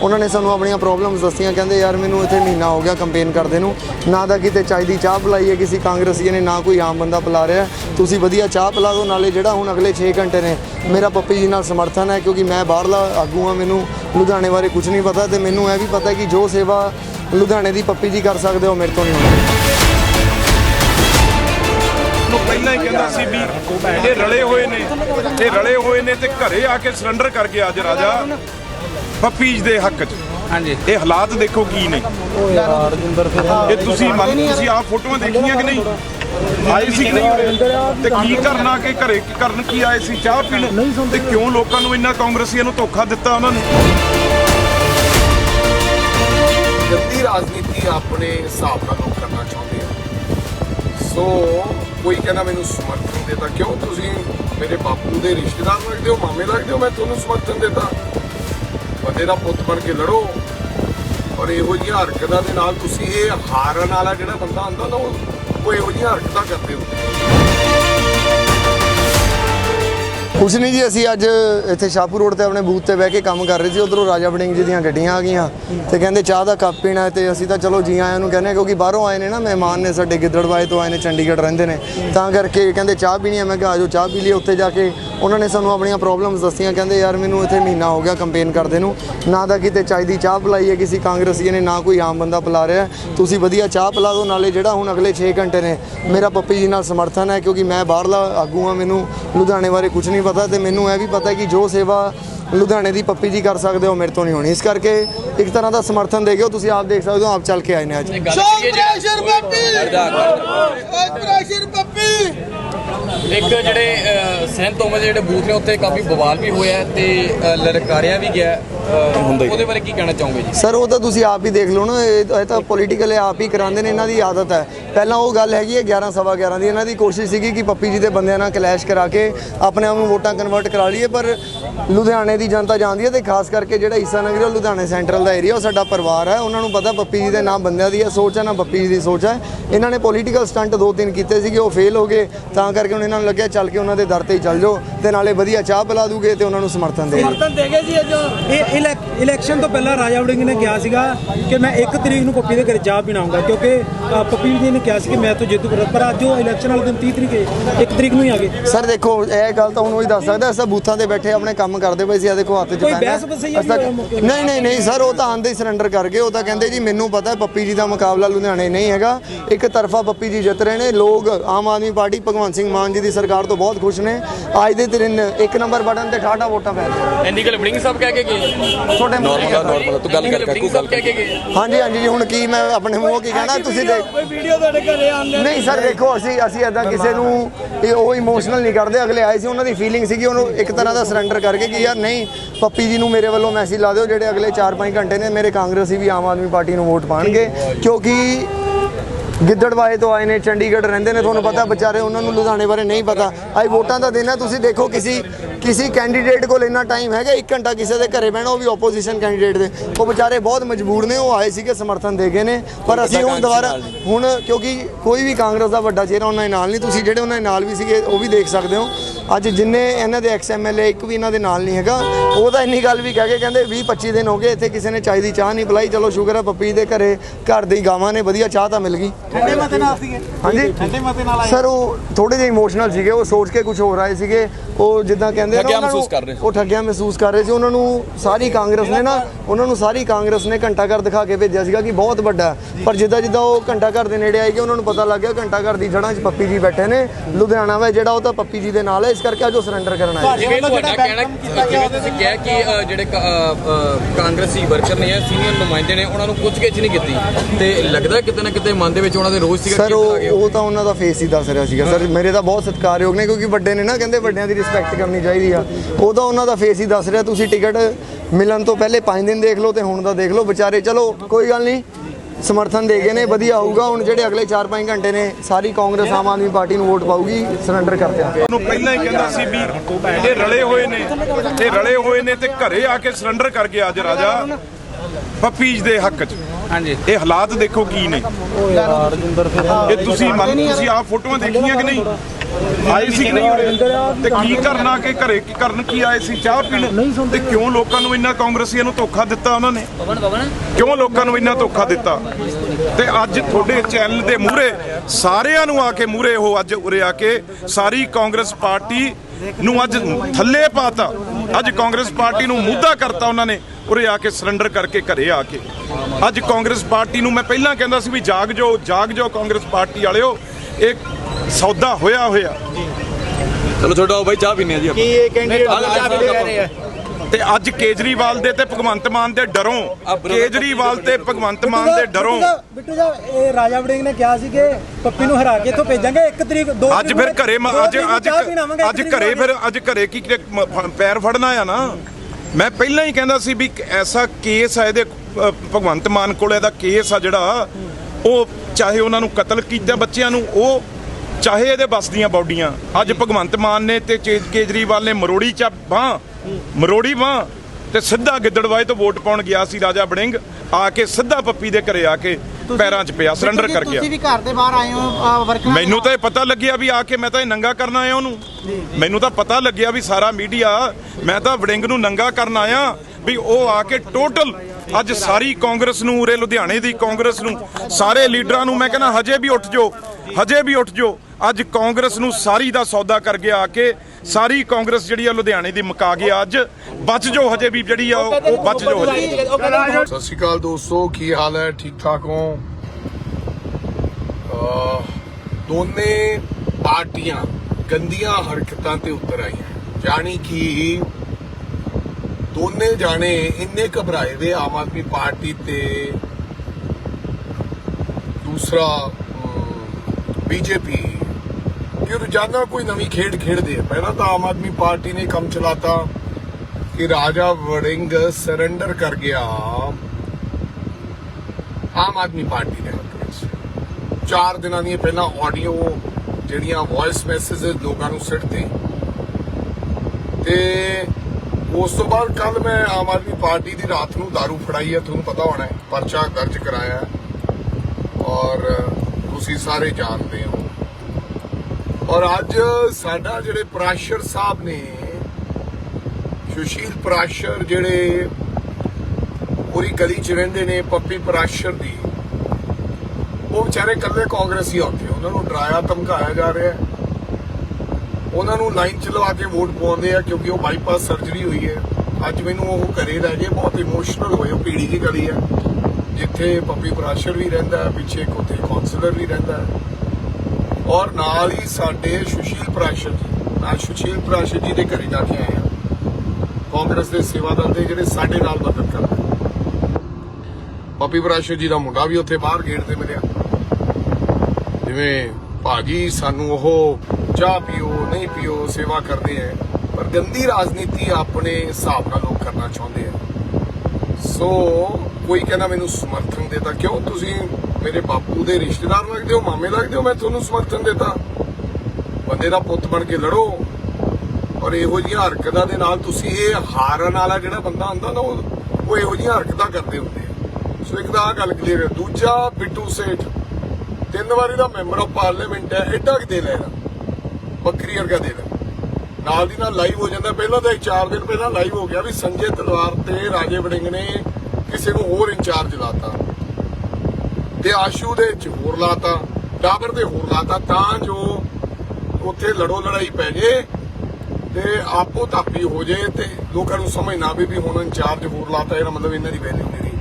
ਉਹਨਾਂ ਨੇ ਸਾਨੂੰ ਆਪਣੀਆਂ ਪ੍ਰੋਬਲਮਸ ਦੱਸੀਆਂ, ਕਹਿੰਦੇ ਯਾਰ ਮੈਨੂੰ ਇੱਥੇ ਮਹੀਨਾ ਹੋ ਗਿਆ ਕੰਪੇਨ ਕਰਦੇ ਨੂੰ, ਨਾ ਤਾਂ ਕਿਤੇ ਚਾਹ ਦੀ ਚਾਹ ਪਿਲਾਈ ਹੈ ਕਿਸੇ ਕਾਂਗਰਸੀਏ ਨੇ, ਨਾ ਕੋਈ ਆਮ ਬੰਦਾ ਪਿਲਾ ਰਿਹਾ ਤੁਸੀਂ ਵਧੀਆ ਚਾਹ ਪਿਲਾ ਦਿਓ, ਨਾਲੇ ਜਿਹੜਾ ਹੁਣ ਅਗਲੇ 6 ਘੰਟੇ ਨੇ, ਮੇਰਾ ਪੱਪੀ ਜੀ ਨਾਲ ਸਮਰਥਨ ਹੈ, ਕਿਉਂਕਿ ਮੈਂ ਬਾਹਰਲਾ ਆਗੂ ਹਾਂ, ਮੈਨੂੰ ਲੁਧਿਆਣੇ ਬਾਰੇ ਕੁਝ ਨਹੀਂ ਪਤਾ ਤੇ ਮੈਨੂੰ ਇਹ ਵੀ ਪਤਾ ਕਿ ਜੋ ਸੇਵਾ ਲੁਧਿਆਣੇ ਦੀ ਪੱਪੀ ਜੀ ਕਰ ਸਕਦੇ ਹੋ ਮੇਰੇ ਤੋਂ ਨਹੀਂ ਹੋਣੀ। ਨੂੰ ਪਹਿਲਾਂ ਹੀ ਕਹਿੰਦਾ ਸੀ ਵੀ ਇਹ ਰਲੇ ਹੋਏ ਨੇ, ਇਹ ਰਲੇ ਹੋਏ ਨੇ ਤੇ ਘਰੇ ਆ ਕੇ ਸਰੈਂਡਰ ਕਰ ਗਿਆ ਅੱਜ ਰਾਜਾ। ਪੱਪੀਜ ਦੇ ਹੱਕ 'ਚ। ਹਾਂਜੀ। ਇਹ ਹਾਲਾਤ ਦੇਖੋ ਕੀ ਨੇ। ਇਹ ਤੁਸੀਂ ਮੰਨ ਤੁਸੀਂ ਆਹ ਫੋਟੋਆਂ ਦੇਖੀਆਂ ਕਿ ਨਹੀਂ? ਆਏ ਸੀ ਕਿ ਨਹੀਂ ਉਰੇ? ਤੇ ਕੀ ਕਰਨਾ ਕਿ ਘਰੇ ਕੀ ਕਰਨ ਕੀ ਆਏ ਸੀ? ਚਾਹ ਪੀਣ? ਤੇ ਕਿਉਂ ਲੋਕਾਂ ਨੂੰ ਇੰਨਾ ਕਾਂਗਰਸੀਆਂ ਨੂੰ ਧੋਖਾ ਦਿੱਤਾ ਉਹਨਾਂ ਨੇ? ਗੰਦੀ ਰਾਜਨੀਤੀ ਆਪਣੇ ਹਿਸਾਬ ਨਾਲ ਲੋਕ ਕਰਨਾ ਚਾਹੁੰਦੇ ਆ। ਸੋ ਕੋਈ ਕਹਿੰਦਾ ਮੈਨੂੰ ਸਮਰਥਨ ਦੇਤਾ। ਕਿਉਂ ਤੁਸੀਂ ਮੇਰੇ ਬਾਪੂ ਦੇ ਰਿਸ਼ਤੇਦਾਰ ਲੱਗਦੇ ਹੋ ਮਾਮੇ ਲੱਗਦੇ ਹੋ ਮੈਂ ਤੁਹਾਨੂੰ ਸਮਰਥਨ ਦੇਤਾ? ਬੰਦੇ ਦਾ ਪੁੱਤ ਬਣ ਕੇ ਲੜੋ। ਔਰ ਇਹੋ ਜਿਹੀਆਂ ਹਰਕਤਾਂ ਦੇ ਨਾਲ ਤੁਸੀਂ ਇਹ ਹਾਰਨ ਵਾਲਾ ਜਿਹੜਾ ਬੰਦਾ ਹੁੰਦਾ ਨਾ, ਉਹ ਉਹ ਇਹੋ ਜਿਹੀਆਂ ਹਰਕਤਾਂ ਕਰਦੇ ਹੋ। ਕੁਛ ਨਹੀਂ ਜੀ, ਅਸੀਂ ਅੱਜ ਇੱਥੇ ਸ਼ਾਹਪੁਰ ਰੋਡ ਤੇ ਆਪਣੇ ਬੂਥ ਤੇ ਬਹਿ ਕੇ ਕੰਮ ਕਰ ਰਹੇ ਸੀ। ਉਧਰੋਂ ਰਾਜਾ ਵੜਿੰਗ ਜੀ ਦੀਆਂ ਗੱਡੀਆਂ ਆ ਗਈਆਂ ਤੇ ਕਹਿੰਦੇ ਚਾਹ ਦਾ ਕੱਪ ਪੀਣਾ ਹੈ ਤੇ ਅਸੀਂ ਤਾਂ ਚਲੋ ਜੀ ਆਇਆਂ ਨੂੰ ਕਹਿੰਦੇ ਹਾਂ, ਕਿਉਂਕਿ ਬਾਹਰੋਂ ਆਏ ਨੇ ਨਾ ਮਹਿਮਾਨ ਨੇ ਸਾਡੇ ਗਿੱਦੜਵਾਏ ਤੋਂ ਆਏ ਨੇ, ਚੰਡੀਗੜ੍ਹ ਰਹਿੰਦੇ ਨੇ। ਤਾਂ ਕਰਕੇ ਕਹਿੰਦੇ ਚਾਹ ਪੀਣੀ ਹੈ, ਮੈਂ ਕਿਹਾ ਆਜੋ ਚਾਹ ਪੀ ਲਈਏ ਉੱਥੇ ਜਾ ਕੇ। ਉਹਨਾਂ ਨੇ ਸਾਨੂੰ ਆਪਣੀਆਂ ਪ੍ਰੋਬਲਮਸ ਦੱਸੀਆਂ, ਕਹਿੰਦੇ ਯਾਰ ਮੈਨੂੰ ਇੱਥੇ ਮਹੀਨਾ ਹੋ ਗਿਆ ਕੰਪੇਨ ਕਰਦੇ ਨੂੰ। ਨਾ ਤਾਂ ਕਿਤੇ ਚਾਹੀਦੀ ਚਾਹ ਪਿਲਾਈ ਹੈ ਕਿਸੇ ਕਾਂਗਰਸੀਏ ਨੇ, ਨਾ ਕੋਈ ਆਮ ਬੰਦਾ ਪਿਲਾ ਰਿਹਾ ਤੁਸੀਂ ਵਧੀਆ ਚਾਹ ਪਿਲਾ ਦਿਓ, ਨਾਲੇ ਜਿਹੜਾ ਹੁਣ ਅਗਲੇ 6 ਘੰਟੇ ਨੇ, ਮੇਰਾ ਪੱਪੀ ਜੀ ਨਾਲ ਸਮਰਥਨ ਹੈ, ਕਿਉਂਕਿ ਮੈਂ ਬਾਹਰਲਾ ਆਗੂ ਹਾਂ, ਮੈਨੂੰ ਲੁਧਿਆਣੇ ਬਾਰੇ ਕੁਝ ਨਹੀਂ ਪਤਾ ਤੇ ਮੈਨੂੰ ਇਹ ਵੀ ਪਤਾ ਕਿ ਜੋ ਸੇਵਾ ਲੁਧਿਆਣੇ ਦੀ ਪੱਪੀ ਜੀ ਕਰ ਸਕਦੇ ਹੋ ਮੇਰੇ ਤੋਂ ਨਹੀਂ ਹੋਣੀ। ਇਸ ਕਰਕੇ ਇੱਕ ਤਰ੍ਹਾਂ ਦਾ ਸਮਰਥਨ ਦੇ ਗਏ ਤੁਸੀਂ ਆਪ ਦੇਖ ਸਕਦੇ ਹੋ ਆਪ ਚੱਲ ਕੇ ਆਏ ਨੇ ਅੱਜ। ਪ੍ਰੈਸ਼ਰ ਪੱਪੀ! ਪ੍ਰੈਸ਼ਰ ਪੱਪੀ! ਇੱਕ ਜਿਹੜੇ ਤੋਮਸ ਦੇ ਜਿਹੜੇ ਬੂਥ ਨੇ ਉੱਥੇ ਕਾਫੀ ਬਵਾਲ ਵੀ ਹੋਇਆ ਤੇ ਲਲਕਾਰਿਆ ਵੀ ਗਿਆ ਉਹਦੇ ਬਾਰੇ ਕੀ ਕਹਿਣਾ ਚਾਹੋਗੇ ਜੀ? ਸਰ ਉਹ ਤਾਂ ਤੁਸੀਂ ਆਪ ਹੀ ਦੇਖ ਲਓ ਨਾ ਇਹ ਇਹ ਤਾਂ ਪੋਲੀਟੀਕਲ ਆਪ ਹੀ ਕਰਾਉਂਦੇ ਨੇ ਇਹਨਾਂ ਦੀ ਆਦਤ ਹੈ। ਪਹਿਲਾਂ ਉਹ ਗੱਲ ਹੈਗੀ ਹੈ 11 ਸਵਾ 11 ਦੀ ਇਹਨਾਂ ਦੀ ਕੋਸ਼ਿਸ਼ ਸੀਗੀ ਕਿ ਪੱਪੀ ਜੀ ਦੇ ਬੰਦਿਆਂ ਨਾਲ ਕਲੈਸ਼ ਕਰਾ ਕੇ ਆਪਣੇ ਆਪ ਨੂੰ ਵੋਟਾਂ ਕਨਵਰਟ ਕਰਾ ਲਈਏ ਪਰ ਲੁਧਿਆਣੇ ਦੀ ਜਨਤਾ ਜਾਣਦੀ ਹੈ ਤੇ ਖਾਸ ਕਰਕੇ ਜਿਹੜਾ ਈਸਾ ਨਗਰ ਉਹ ਲੁਧਿਆਣੇ ਸੈਂਟਰਲ ਦਾ ਏਰੀਆ ਉਹ ਸਾਡਾ ਪਰਿਵਾਰ ਹੈ। ਉਹਨਾਂ ਨੂੰ ਪਤਾ ਪੱਪੀ ਜੀ ਦੇ ਨਾਮ ਬੰਦਿਆਂ ਦੀ ਹੈ ਸੋਚ ਹੈ ਨਾ ਪੱਪੀ ਜੀ ਦੀ ਸੋਚ ਹੈ। ਇਹਨਾਂ ਨੇ ਪੋਲੀਟੀਕਲ ਸਟੰਟ ਦੋ ਤਿੰਨ ਕੀਤੇ ਸੀਗੇ ਉਹ ਫੇਲ ਹੋ ਗਏ ਤਾਂ ਕਰਕੇ ਹੁਣ ਇਹਨਾਂ ਨੂੰ ਲੱਗਿਆ ਚੱਲ ਕੇ ਉਹਨਾਂ ਦੇ ਦਰ ਤੇ ਹੀ ਚੱਲ ਜਾਓ ਤੇ ਨਾਲੇ ਵਧੀਆ ਚਾਹ ਪਿਲਾ ਦੂਗੇ ਤੇ ਉਹਨਾਂ ਨੂੰ ਸਮਰਥਨ ਦੇ ਸਮਰਥਨ ਦੇਗੇ ਜੀ ਅੱਜ ਇਹ ਇਲੈਕ- ਇਲੈਕਸ਼ਨ ਤੋਂ ਪਹਿਲਾਂ ਰਾਜਾ ਵੜਿੰਗ ਨੇ ਕਿਹਾ ਸੀਗਾ ਕਿ ਮੈਂ 1 ਤਰੀਕ ਨੂੰ ਪੱਪੀ ਦੇ ਘਰ ਚਾਹ ਪੀਣ ਆਊਂਗਾ ਕਿਉਂਕਿ ਪੱਪੀ ਜੀ ਨੇ ਕਿਹਾ ਸੀ ਕਿ ਮੈਂ ਤੋਂ ਜਿੱਤੂ ਪਰ ਅੱਜ ਉਹ ਇਲੈਕਸ਼ਨ ਵਾਲੇ ਦਿਨ 30 ਤਰੀਕ ਹੈ 1 ਤਰੀਕ ਨੂੰ ਹੀ ਆ ਗਏ ਸਰ ਦੇਖੋ ਇਹ ਗੱਲ ਤਾਂ ਹੁਣ ਉਹ ਹੀ ਦੱਸ ਸਕਦਾ ਅਸਾਂ ਬੂਥਾਂ ਤੇ ਬੈਠੇ ਆਪਣੇ ਕੰਮ ਕਰਦੇ ਪਏ ਸੀ ਆ ਦੇਖੋ ਹੱਥ 'ਚ ਤਾਂ- ਨਹੀਂ? ਨਹੀਂ ਨਹੀਂ ਸਰ ਉਹ ਤਾਂ ਆਂਦੇ ਹੀ ਸਰੈਂਡਰ ਕਰ ਗਏ ਉਹ ਤਾਂ ਕਹਿੰਦੇ ਜੀ ਮੈਨੂੰ ਪਤਾ ਹੈ ਪੱਪੀ ਜੀ ਦਾ ਮੁਕਾਬਲਾ ਲੁਧਿਆਣੇ ਨਹੀਂ ਹੈਗਾ ਇੱਕ ਤਰਫਾ ਪੱਪੀ ਜੀ ਜਿੱਤ ਰਹੇ ਨੇ ਲੋਕ ਆਮ ਆਦਮੀ ਪਾਰਟੀ ਭਗਵੰਤ ਸਿੰਘ ਮਾਨ ਜੀ ਦੀ ਸਰਕਾਰ ਤੋਂ ਬਹੁਤ ਖੁਸ਼ ਨੇ। ਅੱਜ ਦੇ ਦਿਨ ਇੱਕ ਨੰਬਰ ਬਟਨ ਤੇ 68 ਵੋਟਾਂ ਪੈ ਰਹੀਆਂ ਇੰਨੀ ਗੱਲ ਵੜਿੰਗ ਸਾਹਿਬ ਕਹਿ ਕੇ ਗਏ? ਛੋਟੇ ਮੋਟੇ ਨਾਰਮਲ ਤੂੰ ਗੱਲ ਕਰ ਵੜਿੰਗ ਸਾਹਿਬ ਕਹਿ ਕੇ ਗਏ? ਹਾਂਜੀ ਹਾਂਜੀ ਜੀ ਹੁਣ ਕੀ ਮੈਂ ਆਪਣੇ ਮੂੰਹੋਂ ਕੀ ਕਹਿਣਾ ਤੁਸੀਂ ਦੇਖ ਕੋਈ ਵੀਡੀਓ ਤੁਹਾਡੇ ਘਰੇ ਆਉਂਦੇ ਨਹੀਂ ਸਰ ਦੇਖੋ ਅਸੀਂ ਅਸੀਂ ਇਦਾਂ ਕਿਸੇ ਨੂੰ ਇਹ ਉਹ ਇਮੋਸ਼ਨਲ ਨਹੀਂ ਕਰਦੇ। ਅਗਲੇ ਆਏ ਸੀ ਉਹਨਾਂ ਦੀ ਫੀਲਿੰਗ ਸੀਗੀ ਉਹਨੂੰ ਇੱਕ ਤਰ੍ਹਾਂ ਦਾ ਸਰੈਂਡਰ ਕਰਕੇ ਕਿ ਯਾਰ ਨਹੀਂ ਪੱਪੀ ਜੀ ਨੂੰ ਮੇਰੇ ਵੱਲੋਂ ਮੈਸੇਜ ਲਾ ਦਿਓ ਜਿਹੜੇ ਅਗਲੇ 4-5 ਘੰਟੇ ਨੇ ਮੇਰੇ ਕਾਂਗਰਸੀ ਵੀ ਆਮ ਆਦਮੀ ਪਾਰਟੀ ਨੂੰ ਵੋਟ ਪਾਣਗੇ। ਕਿਉਂਕਿ ਗਿੱਦੜਵਾਏ ਤੋਂ ਆਏ ਨੇ, ਚੰਡੀਗੜ੍ਹ ਰਹਿੰਦੇ ਨੇ, ਤੁਹਾਨੂੰ ਪਤਾ ਵਿਚਾਰੇ ਉਹਨਾਂ ਨੂੰ ਲੁਧਿਆਣੇ ਬਾਰੇ ਨਹੀਂ ਪਤਾ। ਅੱਜ ਵੋਟਾਂ ਦਾ ਦਿਨ ਹੈ ਤੁਸੀਂ ਦੇਖੋ ਕਿਸੇ ਕਿਸੇ ਕੈਂਡੀਡੇਟ ਕੋਲ ਇੰਨਾ ਟਾਈਮ ਹੈਗਾ 1 ਘੰਟਾ ਕਿਸੇ ਦੇ ਘਰੇ ਬਹਿਣਾ, ਉਹ ਵੀ ਆਪੋਜੀਸ਼ਨ ਕੈਂਡੀਡੇਟ ਦੇ। ਉਹ ਵਿਚਾਰੇ ਬਹੁਤ ਮਜਬੂਰ ਨੇ, ਉਹ ਆਏ ਸੀਗੇ, ਸਮਰਥਨ ਦੇ ਗਏ ਨੇ। ਪਰ ਅਸੀਂ ਹੁਣ ਦੁਬਾਰਾ, ਹੁਣ ਕਿਉਂਕਿ ਕੋਈ ਵੀ ਕਾਂਗਰਸ ਦਾ ਵੱਡਾ ਚਿਹਰਾ ਉਹਨਾਂ ਦੇ ਨਾਲ ਨਹੀਂ, ਤੁਸੀਂ ਜਿਹੜੇ ਉਹਨਾਂ ਦੇ ਨਾਲ ਵੀ ਸੀਗੇ, ਉਹ ਵੀ ਦੇਖ ਸਕਦੇ ਹੋ। ਅੱਜ ਜਿੰਨੇ ਇਹਨਾਂ ਦੇ ਐਕਸ ਐਮਐਲਏ ਇੱਕ ਵੀ ਇਹਨਾਂ ਦੇ ਨਾਲ ਨਹੀਂ ਹੈਗਾ। ਉਹ ਤਾਂ ਇੰਨੀ ਗੱਲ ਵੀ ਕਹਿ ਕੇ ਕਹਿੰਦੇ 20 25 ਦਿਨ ਹੋ ਗਏ ਇੱਥੇ ਕਿਸੇ ਨੇ ਚਾਹ ਦੀ ਚਾਹ ਨਹੀਂ ਪਿਲਾਈ। ਚਲੋ ਸ਼ੁਕਰ ਹੈ ਪੱਪੀ ਦੇ ਘਰੇ ਘਰ ਦੀ ਗਾਵਾਂ ਨੇ ਵਧੀਆ ਚਾਹ ਤਾਂ ਮਿਲ ਗਈ। ਠੰਡੇ ਮਤੇ ਨਾਲ ਸੀਗੇ ਹਾਂਜੀ? ਠੰਡੇ ਮਤੇ ਨਾਲ ਆਏ। ਸਰ ਉਹ ਥੋੜੇ ਜਿਹੇ ਇਮੋਸ਼ਨਲ ਸੀਗੇ ਉਹ ਸੋਚ ਕੇ ਕੁਝ ਹੋਰ ਆਏ ਸੀਗੇ। ਉਹ ਜਿੱਦਾਂ ਕਹਿੰਦੇ ਨਾ ਉਹਨਾਂ। ਉਹ ਠੱਗਿਆ ਮਹਿਸੂਸ ਕਰ ਰਹੇ ਸੀ। ਉਹਨਾਂ ਨੂੰ ਸਾਰੀ ਕਾਂਗਰਸ ਨੇ ਨਾ ਉਹਨਾਂ ਨੂੰ ਸਾਰੀ ਕਾਂਗਰਸ ਨੇ ਘੰਟਾ ਘਰ ਦਿਖਾ ਕੇ ਭੇਜਿਆ ਸੀਗਾ ਕਿ ਬਹੁਤ ਵੱਡਾ। ਪਰ ਜਿੱਦਾਂ ਜਿੱਦਾਂ ਉਹ ਘੰਟਾ ਘਰ ਦੇ ਨੇੜੇ ਆਏ ਕਿ ਉਹਨਾਂ ਨੂੰ ਪਤਾ ਲੱਗ ਗਿਆ ਘੰਟਾ ਘਰ ਦੀ ਜੜ੍ਹਾਂ 'ਚ ਪੱਪੀ ਜੀ ਬੈਠੇ ਨੇ। ਲੁਧਿਆਣਾ ਵਾ ਜਿਹੜਾ ਉਹ ਤਾਂ ਪੱਪੀ ਜੀ ਦੇ ਨਾਲ ਹੈ। ਇਸ ਕਰਕੇ ਅੱਜ ਉਹ ਸਰੈਂਡਰ ਕਰਨ ਆਏ। ਜਿਵੇਂ ਤੁਹਾਡਾ ਕਹਿਣਾ ਜਿਵੇਂ ਤੁਸੀਂ ਕਿਹਾ ਕਿ ਜਿਹੜੇ ਕ- ਕਾਂਗਰਸੀ ਵਰਕਰ ਨੇ ਜਾਂ ਸੀਨੀਅਰ ਨੁਮਾਇੰਦੇ ਨੇ ਉਹਨਾਂ ਨੂੰ ਪੁੱਛਗਿੱਛ ਨਹੀਂ ਕੀਤੀ। ਤੇ ਲੱਗਦਾ ਕਿਤੇ ਨਾ ਕਿਤੇ ਮਨ ਦੇ ਵਿੱਚ ਉਹਨਾਂ ਦੇ ਰੋਜ਼ ਸੀਗਾ ਸਰ ਕਿ ਉਹ ਤਾਂ ਉਹਨਾਂ ਦਾ ਫੇਸ ਹੀ ਦੱਸ ਰਿਹਾ ਸੀਗਾ। ਸਰ ਮੇਰੇ ਤਾਂ ਬਹੁਤ ਸਤਿਕਾਰਯੋਗ ਨੇ ਕਿਉਂਕਿ ਵੱਡੇ ਨੇ ਨਾ ਕਹਿੰਦੇ ਵੱਡਿਆਂ ਦੀ ਰਿਸਪੈਕਟ ਕਰਨੀ ਚਾਹੀਦੀ ਆ। ਉਹ ਤਾਂ ਉਹਨਾਂ ਦਾ ਫੇਸ ਹੀ ਦੱਸ ਰਿਹਾ ਤੁਸੀਂ ਟਿਕਟ ਮਿਲਣ ਤੋਂ ਪਹਿਲੇ 5 ਦਿਨ ਦੇਖ ਲਓ ਤੇ ਹੁਣ ਦਾ ਦੇਖ ਲਓ ਵਿਚਾਰੇ। ਚਲੋ ਕੋਈ ਗੱਲ ਨਹੀਂ। ਸਮਰਥਨ ਦੇ ਗਏ ਨੇ ਵਧੀਆ ਹੋਊਗਾ। ਹੁਣ ਜਿਹੜੇ ਅਗਲੇ 4-5 ਘੰਟੇ ਨੇ ਸਾਰੀ ਕਾਂਗਰਸ ਆਮ ਆਦਮੀ ਪਾਰਟੀ ਨੂੰ ਵੋਟ ਪਾਊਗੀ ਸਰੈਂਡਰ ਕਰ ਦਿਆ ਨੂੰ ਪਹਿਲਾਂ ਹੀ ਕਹਿੰਦਾ ਸੀ ਵੀ ਇਹ ਰਲੇ ਹੋਏ ਨੇ ਇਹ ਰਲੇ ਹੋਏ ਨੇ ਤੇ ਘਰੇ ਆ ਕੇ ਸਰੈਂਡਰ ਕਰ ਗਿਆ ਅੱਜ ਰਾਜਾ ਪੱਪੀਜ ਦੇ ਹੱਕ 'ਚ। ਹਾਂਜੀ। ਇਹ ਹਾਲਾਤ ਦੇਖੋ ਕੀ ਨੇ। ਇਹ ਤੁਸੀਂ ਮੰਨ ਤੁਸੀਂ ਆਹ ਫੋਟੋਆਂ ਦੇਖੀਆਂ ਕਿ ਨਹੀਂ? ਆਏ ਸੀ ਕਿ ਨਹੀਂ ਉਰੇ? ਤੇ ਕੀ ਕਰਨਾ ਕਿ ਘਰੇ ਕੀ ਕਰਨ ਕੀ ਆਏ ਸੀ? ਚਾਹ ਪੀਣ ਤੇ ਕਿਉਂ ਲੋਕਾਂ ਨੂੰ ਇੰਨਾ ਕਾਂਗਰਸੀਆਂ ਨੂੰ ਧੋਖਾ ਦਿੱਤਾ ਉਹਨਾਂ ਨੇ? ਕਿਉਂ ਲੋਕਾਂ ਨੂੰ ਇੰਨਾ ਧੋਖਾ ਦਿੱਤਾ? ਤੇ ਅੱਜ ਤੁਹਾਡੇ ਚੈਨਲ ਦੇ ਮੂਹਰੇ ਸਾਰਿਆਂ ਨੂੰ ਆ ਕੇ ਮੂਹਰੇ ਉਹ ਅੱਜ ਉਰੇ ਆ ਕੇ ਸਾਰੀ ਕਾਂਗਰਸ ਪਾਰਟੀ ਨੂੰ ਅੱਜ ਥੱਲੇ ਪਾਤਾ। ਅੱਜ ਕਾਂਗਰਸ ਪਾਰਟੀ ਨੂੰ ਮੁੱਦਾ ਕਰਤਾ ਉਹਨਾਂ ਨੇ ਉਰੇ ਆ ਕੇ ਸਰੈਂਡਰ ਕਰਕੇ ਘਰੇ ਆ ਕੇ। ਅੱਜ ਕਾਂਗਰਸ ਪਾਰਟੀ ਨੂੰ ਮੈਂ ਪਹਿਲਾਂ ਕਹਿੰਦਾ ਸੀ ਵੀ ਜਾਗ ਜਾਓ ਜਾਗ ਜਾਓ ਕਾਂਗਰਸ ਪਾਰਟੀ ਵਾਲਿਓ। ਇਹ ਸੌਦਾ ਹੋਇਆ ਹੋਇਆ। ਚਲੋ ਛੋਟਾ ਬਾਈ ਚਾਹ ਪੀਨੇ ਆ ਜੀ ਕੀ ਇਹ ਕੈਂਡੀਡੇਟ ਚਾਹ ਪੀ ਰਹੇ ਰਹੇ ਆ ਤੇ ਅੱਜ ਕੇਜਰੀਵਾਲ ਦੇ ਤੇ ਭਗਵੰਤ ਮਾਨ ਦੇ ਡਰੋਂ। ਕੇਜਰੀਵਾਲ ਤੇ ਭਗਵੰਤ ਮਾਨ ਦੇ ਡਰੋਂ। ਬਿੱਟੂ ਜੀ ਇਹ ਰਾਜਾ ਵੜਿੰਗ ਨੇ ਕਿਹਾ ਸੀ ਕਿ ਪੱਪੀ ਨੂੰ ਹਰਾ ਕੇ ਇੱਥੋਂ ਭੇਜਾਂਗੇ। 1 ਤਰੀਕ 2 ਅੱਜ ਫਿਰ ਘਰੇ ਮ- ਅੱਜ ਅੱਜ ਅੱਜ ਘਰੇ ਫਿਰ ਅੱਜ ਘਰੇ ਕੀ ਪੈਰ ਫੜਨਾ ਆ ਨਾ? ਮੈਂ ਪਹਿਲਾਂ ਹੀ ਕਹਿੰਦਾ ਸੀ ਵੀ ਐਸਾ ਕੇਸ ਆ ਇਹਦੇ ਭਗਵੰਤ ਮਾਨ ਕੋਲ ਇਹਦਾ ਕੇਸ ਆ ਜਿਹੜਾ ਉਹ ਚਾਹੇ ਉਹਨਾਂ ਨੂੰ ਕਤਲ ਕੀਤਾ ਬੱਚਿਆਂ ਨੂੰ ਉਹ ਚਾਹੇ ਇਹਦੇ ਬਸ ਦੀਆਂ ਬਾਡੀਆਂ ਅੱਜ ਭਗਵੰਤ ਮਾਨ ਨੇ ਤੇ ਕੇਜਰੀਵਾਲ ਨੇ ਮਰੋੜੀ ਚ ਬਾਹ ਮਰੋੜੀ ਬਾਹ ਤੇ ਸਿੱਧਾ ਗਿੱਦੜਵਾਏ ਤੋਂ ਵੋਟ ਪਾਉਣ ਗਿਆ ਸੀ ਰਾਜਾ ਵੜਿੰਗ ਆ ਕੇ ਸਿੱਧਾ ਪੱਪੀ ਦੇ ਘਰੇ ਆ ਕੇ ਪੈਰਾਂ 'ਚ ਪਿਆ ਸਰੈਂਡਰ ਕਰ ਗਿਆ। ਤੁਸੀਂ ਵੀ ਘਰ ਦੇ ਬਾਹਰ ਆਏ ਹੋ ਵਰਕਰਾਂ ਮੈਨੂੰ ਤਾਂ ਇਹ ਪਤਾ ਲੱਗਿਆ ਵੀ ਆ ਕੇ ਮੈਂ ਤਾਂ ਇਹ ਨੰਗਾ ਕਰਨ ਆਇਆ ਉਹਨੂੰ। ਮੈਨੂੰ ਤਾਂ ਪਤਾ ਲੱਗਿਆ ਵੀ ਸਾਰਾ ਮੀਡੀਆ ਮੈਂ ਤਾਂ ਵੜਿੰਗ ਨੂੰ ਨੰਗਾ ਕਰਨ ਆਇਆ ਵੀ ਉਹ ਆ ਕੇ ਟੋਟਲ ਅੱਜ ਸਾਰੀ ਕਾਂਗਰਸ ਨੂੰ ਉਰੇ ਲੁਧਿਆਣੇ ਦੀ ਕਾਂਗਰਸ ਨੂੰ ਸਾਰੇ ਲੀਡਰਾਂ ਨੂੰ ਮੈਂ ਕਹਿੰਦਾ ਹਜੇ ਵੀ ਉੱਠ ਜਾਓ ਹਜੇ ਵੀ ਉੱਠ ਜਾਓ। ਅੱਜ ਕਾਂਗਰਸ ਨੂੰ ਸਾਰੀ ਦਾ ਸੌਦਾ ਕਰ ਗਿਆ ਆ ਕੇ ਸਾਰੀ ਕਾਂਗਰਸ ਜਿਹੜੀ ਆ ਲੁਧਿਆਣੇ ਦੀ ਮੁਕਾ ਗਿਆ ਅੱਜ। ਬਚ ਜਾਓ ਹਜੇ ਵੀ ਜਿਹੜੀ ਆ ਉਹ ਬਚ ਜਾਓ ਹਜੇ ਸਤਿ ਸ਼੍ਰੀ ਅਕਾਲ ਦੋਸਤੋ ਕੀ ਹਾਲ ਹੈ? ਠੀਕ ਠਾਕ ਹੋ? ਦੋਨੇ ਪਾਰਟੀਆਂ ਗੰਦੀਆਂ ਹਰਕਤਾਂ ਤੇ ਉਤਰ ਆਈਆਂ। ਜਾਣੀ ਕਿ? ਦੋਨੇ ਜਾਣੇ ਇੰਨੇ ਘਬਰਾਏ ਦੇ ਆਮ ਆਦਮੀ ਪਾਰਟੀ ਤੇ। ਦੂਸਰਾ ਬੀਜੇਪੀ कि रोजाना ਕੋਈ ਨਵੀਂ ਖੇਡ ਖੇਡਦੇ ਆ। ਪਹਿਲਾਂ ਤਾਂ ਆਮ ਆਦਮੀ ਪਾਰਟੀ ਨੇ ਕੰਮ ਚਲਾਤਾ ਕਿ ਰਾਜਾ ਵੜਿੰਗ सरेंडर कर गया ਆਮ ਆਦਮੀ ਪਾਰਟੀ ਦੇ ਹੱਕ ਦਿਨਾਂ ਦੀਆਂ ਪਹਿਲਾਂ ਆਡੀਓ ਜਿਹੜੀਆਂ ਵੌਇਸ ਮੈਸੇजेस ਲੋਕਾਂ ਨੂੰ ਸਿੱਟਦੇ। ਤੇ ਉਸ ਤੋਂ ਬਾਅਦ ਕੱਲ ਮੈਂ ਆਮ ਆਦਮੀ ਪਾਰਟੀ ਦੀ ਰਾਤ ਨੂੰ दारू ਫੜਾਈ ਹੈ ਤੁਹਾਨੂੰ ਪਤਾ ਹੋਣਾ ਹੈ, ਪਰਚਾ ਦਰਜ ਕਰਾਇਆ। ਔਰ ਤੁਸੀਂ ਸਾਰੇ ਜਾਣਦੇ ਹੋ। ਔਰ ਅੱਜ ਸਾਡਾ ਜਿਹੜੇ ਪ੍ਰਾਸ਼ਰ ਸਾਹਿਬ ਨੇ, ਸੁਸ਼ੀਲ ਪ੍ਰਾਸ਼ਰ ਜਿਹੜੇ ਪੂਰੀ ਗਲੀ ਚ ਰਹਿੰਦੇ ਨੇ, ਪੱਪੀ ਪ੍ਰਾਸ਼ਰ ਦੀ, ਉਹ ਵਿਚਾਰੇ ਇਕੱਲੇ ਕਾਂਗਰਸੀ ਆਉਂਦੇ ਉਹਨਾਂ ਨੂੰ ਡਰਾਇਆ, ਧਮਕਾਇਆ ਜਾ ਰਿਹਾ ਹੈ। ਉਹਨਾਂ ਨੂੰ ਲਾਈਨ ਚ ਲਵਾ ਕੇ ਵੋਟ ਪਾਉਂਦੇ ਆ ਕਿਉਂਕਿ ਉਹ ਬਾਈਪਾਸ ਸਰਜਰੀ ਹੋਈ ਹੈ। ਅੱਜ ਮੈਨੂੰ ਉਹ ਘਰੇ ਰਹਿ ਗਏ। ਬਹੁਤ ਇਮੋਸ਼ਨਲ ਹੋਏ। ਉਹ ਪੀੜੀ ਦੀ ਗਲੀ ਹੈ, ਜਿੱਥੇ ਪੱਪੀ ਪ੍ਰਾਸ਼ਰ ਵੀ ਰਹਿੰਦਾ, ਪਿੱਛੇ ਇੱਕ ਉੱਥੇ ਕਾਉਂਸਲਰ ਵੀ ਰਹਿੰਦਾ। ਔਰ ਨਾਲ ਹੀ ਸਾਡੇ ਸੁਸ਼ੀਲ ਪ੍ਰਾਸ਼ਰ ਜੀ। ਨਾਲ ਸੁਸ਼ੀਲ ਪ੍ਰਾਸ਼ਰ ਜੀ ਦੇ ਘਰੇ ਜਾ ਕੇ ਆਏ ਆ। ਕਾਂਗਰਸ ਦੇ ਸੇਵਾਦਾਰ ਦੇ ਜਿਹੜੇ ਸਾਡੇ ਨਾਲ ਮਦਦ ਕਰਦੇ ਪੱਪੀ ਪ੍ਰਾਸ਼ਰ ਜੀ ਦਾ ਮੁੰਡਾ ਵੀ ਉੱਥੇ ਬਾਹਰ ਗੇਟ ਤੇ ਮਿਲਿਆ। ਜਿਵੇਂ ਭਾਜੀ ਸਾਨੂੰ ਉਹ ਚਾਹ ਪੀਓ, ਨਹੀਂ ਪੀਓ, ਸੇਵਾ ਕਰਦੇ ਆ। ਪਰ ਗੰਦੀ ਰਾਜਨੀਤੀ ਆਪਣੇ ਹਿਸਾਬ ਨਾਲ ਲੋਕ ਕਰਨਾ ਚਾਹੁੰਦੇ ਆ। ਸੋ ਕੋਈ ਕਹਿੰਦਾ ਮੈਨੂੰ ਸਮਰਥਨ ਦੇਤਾ? ਕਿਉਂ ਤੁਸੀਂ ਮੇਰੇ ਬਾਪੂ ਦੇ ਰਿਸ਼ਤੇਦਾਰ ਲੱਗਦੇ ਹੋ, ਮਾਮੇ ਲੱਗਦੇ ਹੋ, ਮੈਂ ਤੁਹਾਨੂੰ ਸਮਰਥਨ ਦੇਤਾ? ਬੰਦੇ ਦਾ ਪੁੱਤ ਬਣ ਕੇ ਲੜੋ। ਔਰ ਇਹੋ ਜਿਹੀਆਂ ਹਰਕਤਾਂ ਦੇ ਨਾਲ ਤੁਸੀਂ ਇਹ ਹਾਰਨ ਵਾਲਾ ਜਿਹੜਾ ਬੰਦਾ ਹੁੰਦਾ ਨਾ, ਉਹ ਇਹੋ ਜਿਹੀਆਂ ਹਰਕਤਾਂ ਕਰਦੇ ਹੁੰਦੇ ਆ। ਸੋ ਇੱਕ ਤਾਂ ਆਹ ਗੱਲ ਕਲੀਅਰ ਹੈ। ਦੂਜਾ, ਬਿੱਟੂ ਸੇਠ। ਤਿੰਨ ਵਾਰੀ ਦਾ ਮੈਂਬਰ ਆਫ ਪਾਰਲੀਮੈਂਟ ਹੈ ਐਡਾ ਕਿ ਦੇ ਲੈਣਾ। ਬੱਕਰੀ ਵਰਗਾ ਦੇ ਲੈ ਨਾਲ ਦੀ ਨਾਲ ਲਾਈਵ ਹੋ ਜਾਂਦਾ। ਪਹਿਲਾਂ ਤਾਂ 4 ਦਿਨ ਪਹਿਲਾਂ ਲਾਈਵ ਹੋ ਗਿਆ ਵੀ ਸੰਜੇ ਤਲਵਾਰ ਤੇ ਰਾਜੇ ਵੜਿੰਗ ਨੇ ਕਿਸੇ ਨੂੰ ਹੋਰ ਇੰਚਾਰਜ ਲਾਤਾ ਤੇ ਆਸ਼ੂ ਦੇ ਚ ਹੋਰ ਲਾਤਾ, ਡਾਬਰ ਦੇ ਹੋਰ ਲਾਤਾ, ਤਾਂ ਜੋ ਉੱਥੇ ਲੜੋ ਲੜਾਈ ਪੈ ਜੇ ਤੇ ਆਪੋ ਤਾਪੀ ਹੋ ਜੇ ਤੇ ਲੋਕਾਂ ਨੂੰ ਸਮਝ ਨਾ ਵੀ ਵੀ ਹੁਣ ਇੰਚਾਰਜ ਹੋਰ ਲਾਤਾ, ਇਹਦਾ ਮਤਲਬ ਇਹਨਾਂ ਦੀ ਵੈਲਿਊ ਨਹੀਂ ਰਹੀ।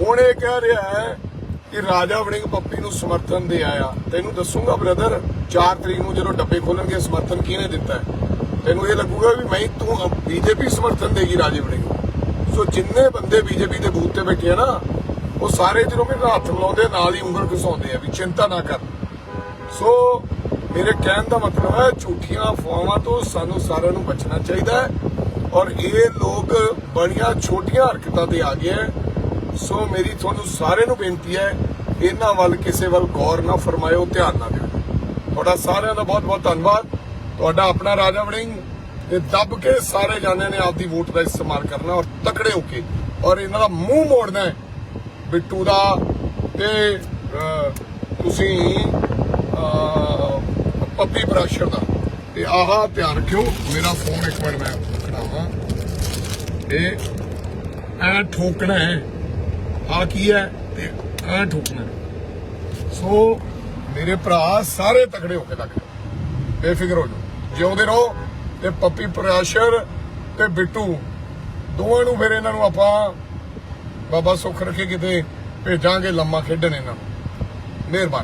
ਹੁਣ ਇਹ ਕਹਿ ਰਿਹਾ ਹੈ ਕਿ ਰਾਜਾ ਵੜਿੰਗ ਪੱਪੀ ਨੂੰ ਸਮਰਥਨ ਦੇ ਆਇਆ। ਤੈਨੂੰ ਦੱਸੂਗਾ ਬ੍ਰਦਰ 4 ਤਰੀਕ ਨੂੰ ਜਦੋਂ ਡੱਬੇ ਖੋਲਣਗੇ, ਸਮਰਥਨ ਕਿਹਨੇ ਦਿੱਤਾ? ਤੈਨੂੰ ਇਹ ਲੱਗੂਗਾ ਵੀ ਮੈਂ ਤੂੰ ਬੀਜੇਪੀ ਸਮਰਥਨ ਦੇਗੀ ਰਾਜੇ ਵੜਿੰਗ ਸੋ ਜਿੰਨੇ ਬੰਦੇ ਬੀਜੇਪੀ ਦੇ ਬੂਥ ਤੇ ਬੈਠੇ ਆ ਨਾ, ਉਹ ਸਾਰੇ ਜਦੋਂ ਮੇਰੇ ਹੱਥ ਮਿਲਾਉਂਦੇ ਨਾਲ ਹੀ ਉਂਗਲ ਘਸਾਉਂਦੇ ਆ ਵੀ ਚਿੰਤਾ ਨਾ ਕਰ। ਸੋ ਮੇਰੇ ਕਹਿਣ ਦਾ ਮਤਲਬ ਹੈ, ਝੂਠੀਆਂ ਅਫਵਾਹਾਂ ਤੋਂ ਸਾਨੂੰ ਸਾਰਿਆਂ ਨੂੰ ਬਚਣਾ ਚਾਹੀਦਾ ਹੈ ਔਰ ਇਹ ਲੋਕ ਬੜੀਆਂ ਛੋਟੀਆਂ ਹਰਕਤਾਂ ਤੇ ਆ ਗਏ ਹੈ। ਸੋ ਮੇਰੀ ਤੁਹਾਨੂੰ ਸਾਰਿਆਂ ਨੂੰ ਬੇਨਤੀ ਹੈ, ਇਹਨਾਂ ਵੱਲ ਕਿਸੇ ਵੱਲ ਗੌਰ ਨਾ ਫਰਮਾਇਓ, ਧਿਆਨ ਨਾ ਦਿਓ। ਤੁਹਾਡਾ ਸਾਰਿਆਂ ਦਾ ਬਹੁਤ ਬਹੁਤ ਧੰਨਵਾਦ। ਤੁਹਾਡਾ ਆਪਣਾ ਰਾਜਾ ਵੜਿੰਗ ਤੇ ਦੱਬ ਕੇ ਸਾਰੇ ਜਾਣਿਆਂ ਨੇ ਆਪਦੀ ਵੋਟ ਦਾ ਇਸਤੇਮਾਲ ਕਰਨਾ ਔਰ ਤਕੜੇ ਹੋ ਕੇ ਔਰ ਇਹਨਾਂ ਦਾ ਮੂੰਹ ਮੋੜਨਾ ਹੈ। ਬਿੱਟੂ ਦਾ ਤੇ ਤੁਸੀਂ ਪੱਪੀ ਪ੍ਰੈਸ਼ਰ ਦਾ। ਤੇ ਆਹ ਧਿਆਨ ਰੱਖਿਓ, ਮੇਰਾ ਫੋਨ ਇੱਕ ਮਿੰਟ ਮੈਂ ਖੜਾਵਾਂ ਇਹ ਐ ਠੋਕਣਾ ਹੈ। ਆ ਕੀ ਹੈ? ਤੇ ਐ ਠੋਕਣਾ ਸੋ ਮੇਰੇ ਭਰਾ ਸਾਰੇ ਤਕੜੇ ਹੋ ਕੇ ਲੱਗ ਬੇਫਿਕਰ ਹੋ ਜਾਓ। ਜਿਉਂਦੇ ਰਹੋ। ਤੇ ਪੱਪੀ ਪ੍ਰੈਸ਼ਰ ਤੇ ਬਿੱਟੂ। ਦੋਵਾਂ ਨੂੰ ਫਿਰ ਇਹਨਾਂ ਨੂੰ ਆਪਾਂ ਬਾਬਾ ਸੁੱਖ ਰੱਖੇ ਕਿਤੇ ਭੇਜਾਂਗੇ, ਲੰਮਾ ਖੇਡਣ ਇਹਨਾਂ ਨੂੰ। ਮਿਹਰਬਾਨੀ।